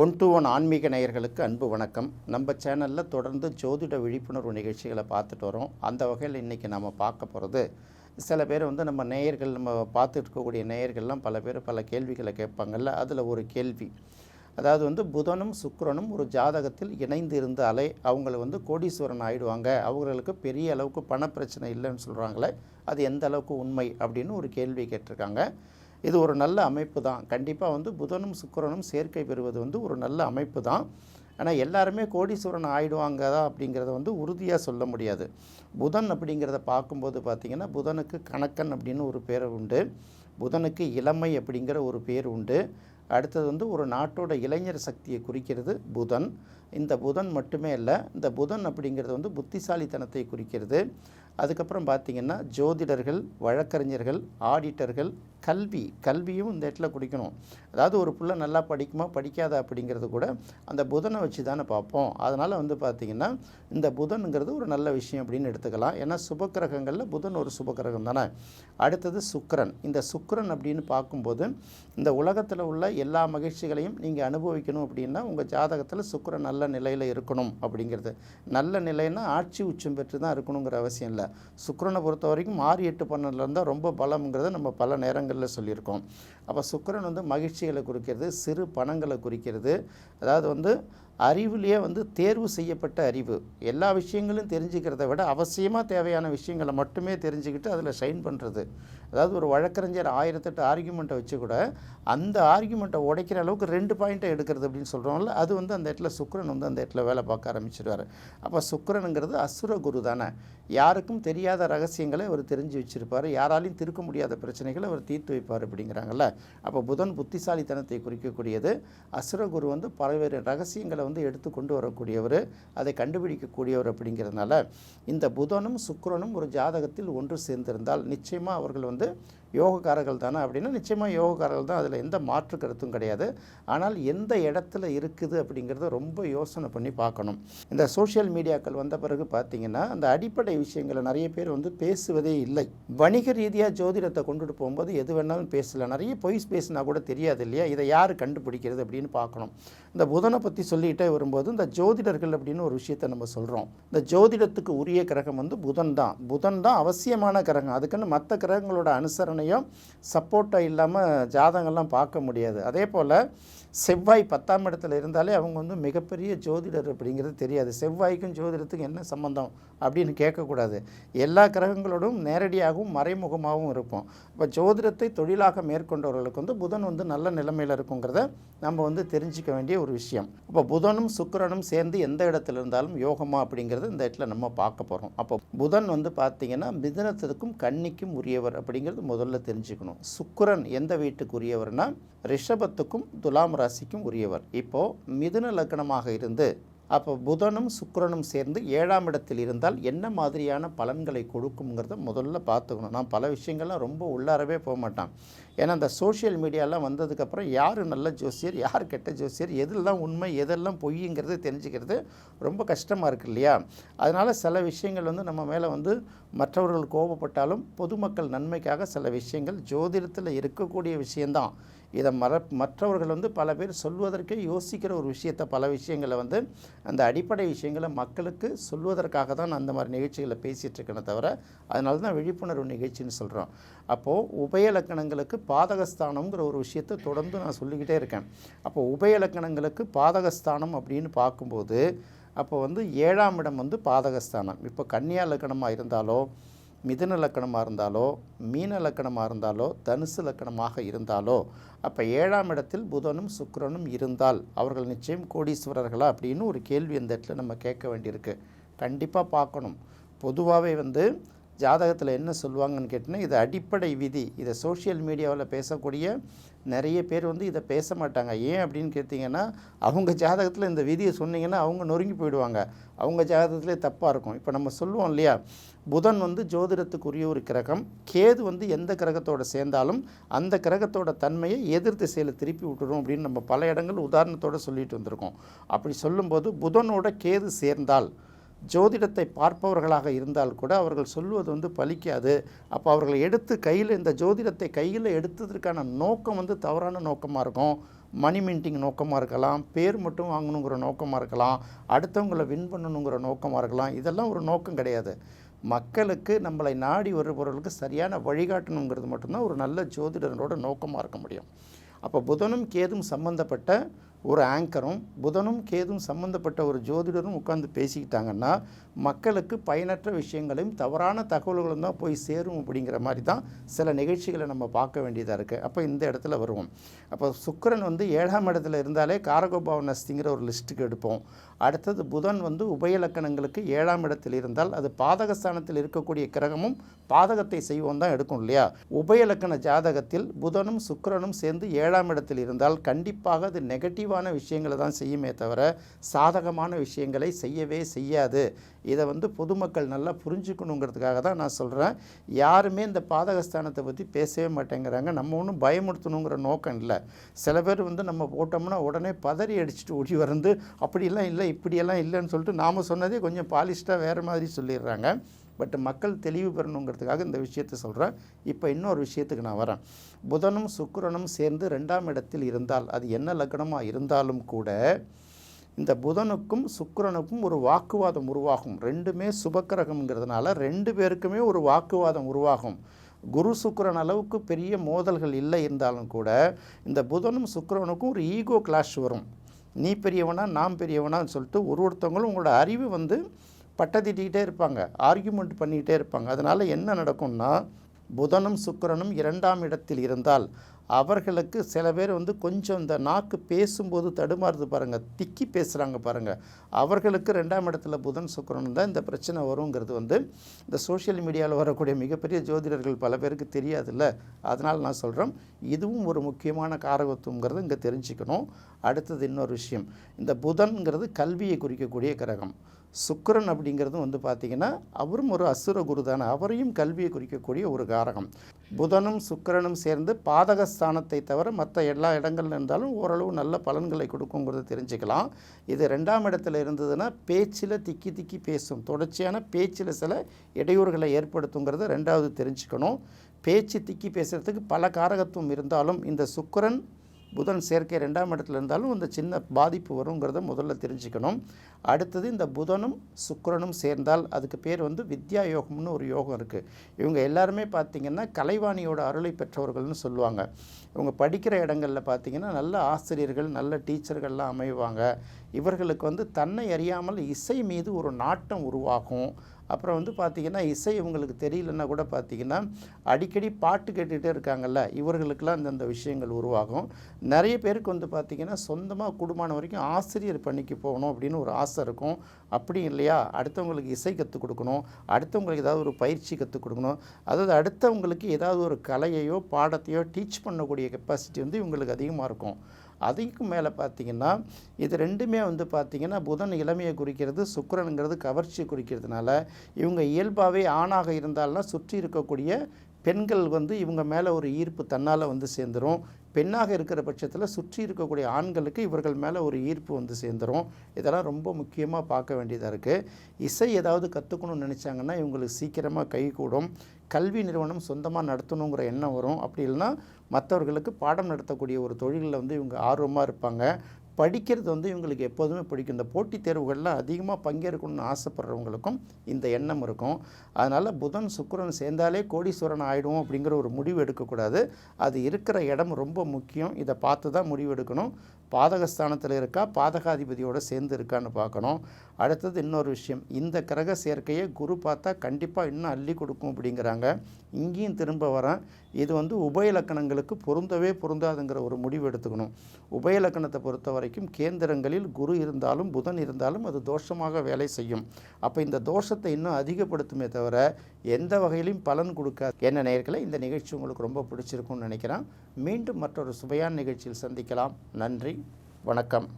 One to one ஆன்மீக நேயர்களுக்கு அன்பு வணக்கம். நம்ம சேனலில் தொடர்ந்து ஜோதிட விழிப்புணர்வு நிகழ்ச்சிகளை பார்த்துட்டு வரோம். அந்த வகையில் இன்றைக்கி நம்ம பார்க்க போகிறது சில பேர் வந்து நம்ம நேயர்கள் நம்ம பார்த்துட்டு இருக்கக்கூடிய நேயர்கள்லாம் பல பேர் பல கேள்விகளை கேட்பாங்கல்ல அதில் ஒரு கேள்வி. அதாவது வந்து புதனும் சுக்கரனும் ஒரு ஜாதகத்தில் இணைந்து இருந்தாலே அவங்கள வந்து கோடீஸ்வரன் ஆயிடுவாங்க. அவங்களுக்கு பெரிய அளவுக்கு பணப்பிரச்சனை இல்லைன்னு சொல்கிறாங்களே அது எந்த அளவுக்கு உண்மை அப்படின்னு ஒரு கேள்வி கேட்டிருக்காங்க. இது ஒரு நல்ல அமைப்பு தான். கண்டிப்பாக வந்து புதனும் சுக்கிரனும் சேர்க்கை பெறுவது வந்து ஒரு நல்ல அமைப்பு தான். ஆனால் எல்லாருமே கோடீஸ்வரன் ஆயிடுவாங்க அப்படிங்கிறத வந்து உறுதியாக சொல்ல முடியாது. புதன் அப்படிங்கிறத பார்க்கும்போது பார்த்திங்கன்னா புதனுக்கு கணக்கன் அப்படின்னு ஒரு பேர் உண்டு. புதனுக்கு இளமை அப்படிங்கிற ஒரு பேர் உண்டு. அடுத்தது வந்து ஒரு நாட்டோட இளைஞர் சக்தியை குறிக்கிறது புதன். இந்த புதன் மட்டுமே இல்லை இந்த புதன் அப்படிங்கிறது வந்து புத்திசாலித்தனத்தை குறிக்கிறது. அதுக்கப்புறம் பார்த்திங்கன்னா ஜோதிடர்கள் வழக்கறிஞர்கள் ஆடிட்டர்கள் கல்வி கல்வியும் இந்த இடத்துல குடிக்கணும் அதாவது ஒரு புள்ள நல்லா படிக்குமா படிக்காதா அப்படிங்கிறது கூட அந்த புதனை வச்சு தானே பார்ப்போம். அதனால் வந்து பார்த்திங்கன்னா இந்த புதனுங்கிறது ஒரு நல்ல விஷயம் அப்படின்னு எடுத்துக்கலாம். ஏன்னா சுபக்கிரகங்களில் புதன் ஒரு சுபக்கிரகம் தானே. அடுத்தது சுக்கரன். இந்த சுக்கரன் அப்படின்னு பார்க்கும்போது இந்த உலகத்தில் உள்ள எல்லா மகிழ்ச்சிகளையும் நீங்கள் அனுபவிக்கணும் அப்படின்னா உங்கள் ஜாதகத்தில் சுக்கிரன் நல்ல நல்ல நிலையில் இருக்கணும் அப்படிங்கிறது. நல்ல நிலைன்னா ஆட்சி உச்சம் பெற்று தான் இருக்கணுங்கிற அவசியம் இல்லை. சுக்கரனை பொறுத்த வரைக்கும் ஆறு எட்டு பன்னெண்டில் இருந்தால் ரொம்ப பலம்ங்கிறத நம்ம பல நேரங்களில் சொல்லியிருக்கோம். அப்போ சுக்கரன் வந்து மகிழ்ச்சிகளை குறிக்கிறது சிறு பணங்களை குறிக்கிறது. அதாவது வந்து அறிவுலேயே வந்து தேர்வு செய்யப்பட்ட அறிவு. எல்லா விஷயங்களும் தெரிஞ்சுக்கிறத விட அவசியமாக தேவையான விஷயங்களை மட்டுமே தெரிஞ்சுக்கிட்டு அதில் ஷைன் பண்ணுறது அதாவது ஒரு வழக்கறிஞர் ஆயிரத்தெட்டு ஆர்கியூமெண்ட்டை வச்சு கூட அந்த ஆர்கியூமெண்ட்டை உடைக்கிற அளவுக்கு ரெண்டு பாயிண்ட்டை எடுக்கிறது அப்படின்னு சொல்கிறோம்ல அது வந்து அந்த இடத்துல சுக்ரன் வந்து அந்த இடத்துல வேலை பார்க்க ஆரம்பிச்சிடுவார் அப்போ சுக்ரனுங்கிறது அசுர குரு தானே. யாருக்கும் தெரியாத ரகசியங்களை அவர் தெரிஞ்சு வச்சுருப்பார். யாராலையும் திருக்க முடியாத பிரச்சனைகளை அவர் தீர்த்து வைப்பார் அப்படிங்கிறாங்கல்ல. அப்போ புதன் புத்திசாலித்தனத்தை குறிக்கக்கூடியது அசுரகுரு வந்து பல்வேறு ரகசியங்களை வந்து எடுத்து கொண்டு வரக்கூடியவர் அதை கண்டுபிடிக்கக்கூடியவர் அப்படிங்கிறதுனால இந்த புதனும் சுக்கரனும் ஒரு ஜாதகத்தில் ஒன்று சேர்ந்திருந்தால் நிச்சயமாக அவர்கள் வந்து யோகக்காரர்கள் தானே அப்படின்னா நிச்சயமாக யோகக்காரர்கள் தான் அதில் எந்த மாற்று கருத்தும் கிடையாது. ஆனால் எந்த இடத்துல இருக்குது அப்படிங்கிறத ரொம்ப யோசனை பண்ணி பார்க்கணும். இந்த சோஷியல் மீடியாக்கள் வந்த பிறகு பார்த்தீங்கன்னா அந்த அடிப்படை விஷயங்களை நிறைய பேர் வந்து பேசுவதே இல்லை. வணிக ரீதியாக ஜோதிடத்தை கொண்டுட்டு போகும்போது எது வேணாலும் பேசலாம். நிறைய பொய்ஸ் பேசினா கூட தெரியாது இல்லையா? இதை யார் கண்டுபிடிக்கிறது அப்படின்னு பார்க்கணும். இந்த புதனை பற்றி சொல்லி சொல்லிகிட்டே வரும்போது இந்த ஜோதிடர்கள் அப்படின்னு ஒரு விஷயத்தை நம்ம சொல்கிறோம் இந்த ஜோதிடத்துக்கு உரிய கிரகம் வந்து புதன் தான். புதன் தான் அவசியமான கிரகம். அதுக்குன்னு மற்ற கிரகங்களோட அனுசரணையும் சப்போர்ட்டாக இல்லாமல் ஜாதகம்லாம் பார்க்க முடியாது. அதே போல் செவ்வாய் பத்தாம் இடத்துல இருந்தாலே அவங்க வந்து மிகப்பெரிய ஜோதிடர் அப்படிங்கிறது தெரியாது. செவ்வாய்க்கும் ஜோதிடத்துக்கும் என்ன சம்மந்தம் அப்படின்னு கேட்கக்கூடாது. எல்லா கிரகங்களோடும் நேரடியாகவும் மறைமுகமாகவும் இருப்போம். இப்போ ஜோதிடத்தை தொழிலாக மேற்கொண்டவர்களுக்கு வந்து புதன் வந்து நல்ல நிலைமையில் இருக்குங்கிறத நம்ம வந்து தெரிஞ்சிக்க வேண்டிய ஒரு விஷயம். இப்போ புதனும் சுக்கரனும் சேர்ந்து எந்த இடத்துல இருந்தாலும் யோகமா அப்படிங்கிறது இந்த இடத்துல நம்ம பார்க்க போகிறோம் அப்போ புதன் வந்து பார்த்திங்கன்னா மிதனத்திற்கும் கன்னிக்கும் உரியவர் அப்படிங்கிறது முதல்ல தெரிஞ்சுக்கணும். சுக்கரன் எந்த வீட்டுக்கு உரியவர்னா ரிஷபத்துக்கும் துலாம் ராசிக்கும் உரியவர். இப்போது மிதுன லக்னமாக இருந்து அப்போ புதனும் சுக்கரனும் சேர்ந்து ஏழாம் இடத்தில் இருந்தால் என்ன மாதிரியான பலன்களை கொடுக்குங்கிறத முதல்ல பார்த்துக்கணும். நான் பல விஷயங்கள்லாம் ரொம்ப உள்ளாரவே போக மாட்டான். ஏன்னா அந்த சோஷியல் மீடியாலாம் வந்ததுக்கப்புறம் யார் நல்ல ஜோசியர் யார் கெட்ட ஜோசியர் எதெல்லாம் உண்மை எதெல்லாம் பொய்ங்கிறது தெரிஞ்சுக்கிறது ரொம்ப கஷ்டமாக இருக்கு இல்லையா? அதனால் சில விஷயங்கள் வந்து நம்ம மேலே வந்து மற்றவர்கள் கோபப்பட்டாலும் பொதுமக்கள் நன்மைக்காக சில விஷயங்கள் ஜோதிடத்தில் இருக்கக்கூடிய விஷயந்தான். இதை மற மற்றவர்கள் வந்து பல பேர் சொல்வதற்கே யோசிக்கிற ஒரு விஷயத்தை பல விஷயங்களை வந்து அந்த அடிப்படை விஷயங்களை மக்களுக்கு சொல்வதற்காக தான் நான் அந்த மாதிரி நிகழ்ச்சிகளை பேசிகிட்ருக்கேனே தவிர அதனால தான் விழிப்புணர்வு நிகழ்ச்சின்னு சொல்கிறோம் அப்போது உபயலக்கணங்களுக்கு பாதகஸ்தானம்ங்கிற ஒரு விஷயத்தை தொடர்ந்து நான் சொல்லிக்கிட்டே இருக்கேன். அப்போ உபயலக்கணங்களுக்கு பாதகஸ்தானம் அப்படின்னு பார்க்கும்போது அப்போ வந்து ஏழாம் இடம் வந்து பாதகஸ்தானம். இப்போ கன்னியா லக்கணமாக இருந்தாலோ மிதுன லக்கணமாக இருந்தாலோ மீன லக்கணமாக இருந்தாலோ தனுசு லக்கணமாக இருந்தாலோ அப்போ ஏழாம் இடத்தில் புதனும் சுக்கரனும் இருந்தால் அவர்கள் நிச்சயம் கோடீஸ்வரர்களா அப்படின்னு ஒரு கேள்வி இந்த இடத்துல நம்ம கேட்க வேண்டியிருக்கு. கண்டிப்பாக பார்க்கணும். பொதுவாகவே வந்து ஜாதகத்தில் என்ன சொல்லுவாங்கன்னு கேட்டிங்கன்னா இது அடிப்படை விதி. இதை சோஷியல் மீடியாவில் பேசக்கூடிய நிறைய பேர் வந்து இதை பேச மாட்டாங்க. ஏன் அப்படின்னு கேட்டிங்கன்னா அவங்க ஜாதகத்தில் இந்த விதியை சொன்னீங்கன்னா அவங்க நொறுங்கி போயிடுவாங்க. அவங்க ஜாதகத்திலே தப்பாக இருக்கும். இப்போ நம்ம சொல்லுவோம் இல்லையா புதன் வந்து ஜோதிடத்துக்குரிய ஒரு கிரகம். கேது வந்து எந்த கிரகத்தோட சேர்ந்தாலும் அந்த கிரகத்தோட தன்மையை எதிர் திசையில் திருப்பி விட்டுரும் அப்படின்னு நம்ம பல இடங்கள் உதாரணத்தோடு சொல்லிட்டு வந்திருக்கோம். அப்படி சொல்லும்போது புதனோட கேது சேர்ந்தால் ஜோதிடத்தை பார்ப்பவர்களாக இருந்தால் கூட அவர்கள் சொல்வது வந்து பலிக்காது. அப்போ அவர்கள் எடுத்து கையில் இந்த ஜோதிடத்தை கையில் எடுத்ததற்கான நோக்கம் வந்து தவறான நோக்கமாக இருக்கும். மணி மின்ட்டிங் நோக்கமாக இருக்கலாம். பேர் மட்டும் வாங்கணுங்கிற நோக்கமாக இருக்கலாம். அடுத்தவங்களை வின் பண்ணணுங்கிற நோக்கமாக இருக்கலாம். இதெல்லாம் ஒரு நோக்கம் கிடையாது. மக்களுக்கு நம்மளை நாடி வருபவர்களுக்கு சரியான வழிகாட்டணுங்கிறது மட்டும்தான் ஒரு நல்ல ஜோதிடரோட நோக்கமாக இருக்க முடியும். அப்போ புதனும் கேதும் சம்பந்தப்பட்ட ஒரு ஆங்கரும் புதனும் கேதும் சம்பந்தப்பட்ட ஒரு ஜோதிடரும் உட்காந்து பேசிக்கிட்டாங்கன்னா மக்களுக்கு பயனற்ற விஷயங்களையும் தவறான தகவல்களும் தான் போய் சேரும் அப்படிங்கிற மாதிரி தான் சில நிகழ்ச்சிகளை நம்ம பார்க்க வேண்டியதாக இருக்குது அப்போ இந்த இடத்துல வருவோம். அப்போ சுக்கரன் வந்து ஏழாம் இடத்துல இருந்தாலே காரகோபாவனஸ்திங்கிற ஒரு லிஸ்ட்டுக்கு எடுப்போம். அடுத்தது புதன் வந்து உபயலக்கணங்களுக்கு ஏழாம் இடத்தில் இருந்தால் அது பாதக ஸ்தானத்தில் இருக்கக்கூடிய கிரகமும் பாதகத்தை செய்வோம் தான் எடுக்கும் இல்லையா? உபயலக்கண ஜாதகத்தில் புதனும் சுக்கரனும் சேர்ந்து ஏழாம் இடத்தில் இருந்தால் கண்டிப்பாக அது நெகட்டிவான விஷயங்களை தான் செய்யுமே தவிர சாதகமான விஷயங்களை செய்யவே செய்யாது. இதை வந்து பொதுமக்கள் நல்லா புரிஞ்சுக்கணுங்கிறதுக்காக தான் நான் சொல்கிறேன் யாருமே இந்த பாதகஸ்தானத்தை பற்றி பேசவே மாட்டேங்கிறாங்க. நம்ம ஒன்றும் பயமுறுத்தணுங்கிற நோக்கம் இல்லை. சில பேர் வந்து நம்ம போட்டோம்னா உடனே பதறி அடிச்சுட்டு ஓடி வந்து அப்படியெல்லாம் இல்லை இப்படியெல்லாம் இல்லைன்னு சொல்லிட்டு நாம் சொன்னதே கொஞ்சம் பாலிஷ்டாக வேறு மாதிரி சொல்லிடுறாங்க. பட் மக்கள் தெளிவு பெறணுங்கிறதுக்காக இந்த விஷயத்தை சொல்கிறேன் இப்போ இன்னொரு விஷயத்துக்கு நான் வரேன். புதனும் சுக்கிரனும் சேர்ந்து ரெண்டாம் இடத்தில் இருந்தால் அது என்ன லக்னமாக இருந்தாலும் கூட இந்த புதனுக்கும் சுக்கிரனுக்கும் ஒரு வாக்குவாதம் உருவாகும். ரெண்டுமே சுபக்கிரகம்ங்கிறதுனால ரெண்டு பேருக்குமே ஒரு வாக்குவாதம் உருவாகும். குரு சுக்கரன் அளவுக்கு பெரிய மோதல்கள் இல்லை இருந்தாலும் கூட இந்த புதனும் சுக்கரனுக்கும் ஒரு ஈகோ கிளாஷ் வரும். நீ பெரியவனா நான் பெரியவனான்னு சொல்லிட்டு ஒரு ஒருத்தவங்களும் உங்களோட அறிவு வந்து பட்டத்திட்டிக்கிட்டே இருப்பாங்க ஆர்கியூமெண்ட் பண்ணிக்கிட்டே இருப்பாங்க. அதனால் என்ன நடக்கும்னா புதனும் சுக்கரனும் இரண்டாம் இடத்தில் இருந்தால் அவர்களுக்கு சில பேர் வந்து கொஞ்சம் இந்த நாக்கு பேசும்போது தடுமாறுது பாருங்கள் திக்கி பேசுகிறாங்க பாருங்கள் அவர்களுக்கு ரெண்டாம் இடத்துல புதன் சுக்கரன் தான் இந்த பிரச்சனை வருங்கிறது வந்து இந்த சோஷியல் மீடியாவில் வரக்கூடிய மிகப்பெரிய ஜோதிடர்கள் பல பேருக்கு தெரியாதுல்ல. அதனால் நான் சொல்கிறேன் இதுவும் ஒரு முக்கியமான காரகத்துவங்கிறது இங்கே தெரிஞ்சுக்கணும். அடுத்தது இன்னொரு விஷயம் இந்த புதன்கிறது கல்வியை குறிக்கக்கூடிய கிரகம். சுக்கரன் அப்படிங்கிறதும் வந்து பார்த்திங்கன்னா அவரும் ஒரு அசுர குரு தானே அவரையும் கல்வியை குறிக்கக்கூடிய ஒரு காரகம். புதனும் சுக்கரனும் சேர்ந்து பாதகஸ்தானத்தை தவிர மற்ற எல்லா இடங்கள்ல இருந்தாலும் ஓரளவு நல்ல பலன்களை கொடுக்குங்கிறத தெரிஞ்சுக்கலாம். இது ரெண்டாம் இடத்துல இருந்ததுன்னா பேச்சில் திக்கி திக்கி பேசும். தொடர்ச்சியான பேச்சில் சில இடையூறுகளை ஏற்படுத்துங்கிறத ரெண்டாவது தெரிஞ்சுக்கணும். பேச்சு திக்கி பேசுகிறதுக்கு பல காரகத்துவம் இருந்தாலும் இந்த சுக்கரன் புதன் சேர்க்கை ரெண்டாம் இடத்துல இருந்தாலும் அந்த சின்ன பாதிப்பு வருங்கிறத முதல்ல தெரிஞ்சுக்கணும். அடுத்தது இந்த புதனும் சுக்கரனும் சேர்ந்தால் அதுக்கு பேர் வந்து வித்யா யோகம்னு ஒரு யோகம் இருக்குது இவங்க எல்லாருமே பார்த்திங்கன்னா கலைவாணியோட அருளை பெற்றவர்கள்னு சொல்லுவாங்க. இவங்க படிக்கிற இடங்களில் பார்த்திங்கன்னா நல்ல ஆசிரியர்கள் நல்ல டீச்சர்கள்லாம் அமைவாங்க. இவர்களுக்கு வந்து தன்னை அறியாமல் இசை மீது ஒரு நாட்டம் உருவாகும். அப்புறம் வந்து பார்த்திங்கன்னா இசை இவங்களுக்கு தெரியலன்னா கூட பார்த்திங்கன்னா அடிக்கடி பாட்டு கேட்டுகிட்டே இருக்காங்கல்ல இவர்களுக்கெல்லாம் இந்தந்த விஷயங்கள் உருவாகும். நிறைய பேருக்கு வந்து பார்த்திங்கன்னா சொந்தமாக குடும்பம் வரைக்கும் ஆசிரியர் பணிக்கு போகணும் அப்படின்னு ஒரு ஆசை இருக்கும். அப்படி இல்லையா? அடுத்தவங்களுக்கு இசை கற்றுக் கொடுக்கணும். அடுத்தவங்களுக்கு ஏதாவது ஒரு பயிற்சி கற்றுக் கொடுக்கணும். அதாவது அடுத்தவங்களுக்கு ஏதாவது ஒரு கலையையோ பாடத்தையோ டீச் பண்ணக்கூடிய கெப்பாசிட்டி வந்து இவங்களுக்கு அதிகமாக இருக்கும். அதுக்கும் மேலே பார்த்தீங்கன்னா இது ரெண்டுமே வந்து பார்த்திங்கன்னா புதன் இளமையை குறிக்கிறது சுக்கரனுங்கிறது கவர்ச்சியை குறிக்கிறதுனால இவங்க இயல்பாகவே ஆணாக இருந்தால்னா சுற்றி இருக்கக்கூடிய பெண்கள் வந்து இவங்க மேலே ஒரு ஈர்ப்பு தன்னால் வந்து சேர்ந்துரும். பெண்ணாக இருக்கிற பட்சத்தில் சுற்றி இருக்கக்கூடிய ஆண்களுக்கு இவர்கள் மேலே ஒரு ஈர்ப்பு வந்து சேர்ந்துரும். இதெல்லாம் ரொம்ப முக்கியமாக பார்க்க வேண்டியதாக இருக்குது இசை ஏதாவது கற்றுக்கணும்னு நினச்சாங்கன்னா இவங்களுக்கு சீக்கிரமாக கை கூடும். கல்வி நிறுவனம் சொந்தமாக நடத்தணுங்கிற எண்ணம் வரும். அப்படி இல்லைன்னா மற்றவர்களுக்கு பாடம் நடத்தக்கூடிய ஒரு தொழிலில் வந்து இவங்க ஆர்வமாக இருப்பாங்க. படிக்கிறது வந்து இவங்களுக்கு எப்போதுமே பிடிக்கும். இந்த போட்டித் தேர்வுகளில் அதிகமாக பங்கேற்கணும்னு ஆசைப்படுறவங்களுக்கும் இந்த எண்ணம் இருக்கும். அதனால் புதன் சுக்கரன் சேர்ந்தாலே கோடீஸ்வரன் ஆகிடும் அப்படிங்கிற ஒரு முடிவு எடுக்கக்கூடாது. அது இருக்கிற இடம் ரொம்ப முக்கியம். இதை பார்த்து தான் முடிவு எடுக்கணும். பாதகஸ்தானத்தில் இருக்கா? பாதகாதிபதியோடு சேர்ந்து இருக்கான்னு பார்க்கணும். அடுத்தது இன்னொரு விஷயம். இந்த கிரக சேர்க்கையை குரு பார்த்தா கண்டிப்பாக இன்னும் அள்ளி கொடுக்கும் அப்படிங்கிறாங்க. இங்கேயும் திரும்ப வரேன். இது வந்து உபயலக்கணங்களுக்கு பொருந்தவே பொருந்தாதுங்கிற ஒரு முடிவு எடுத்துக்கணும். உபயலக்கணத்தை பொறுத்த வரைக்கும் கேந்திரங்களில் குரு இருந்தாலும் புதன் இருந்தாலும் அது தோஷமாக வேலை செய்யும். அப்போ இந்த தோஷத்தை இன்னும் அதிகப்படுத்துமே தவிர எந்த வகையிலும் பலன் கொடுக்காது. என்ன நேர்களை இந்த நிகழ்ச்சி உங்களுக்கு ரொம்ப பிடிச்சிருக்கும்னு நினைக்கிறேன். மீண்டும் மற்றொரு சுவையான நிகழ்ச்சியில் சந்திக்கலாம். நன்றி. வணக்கம்.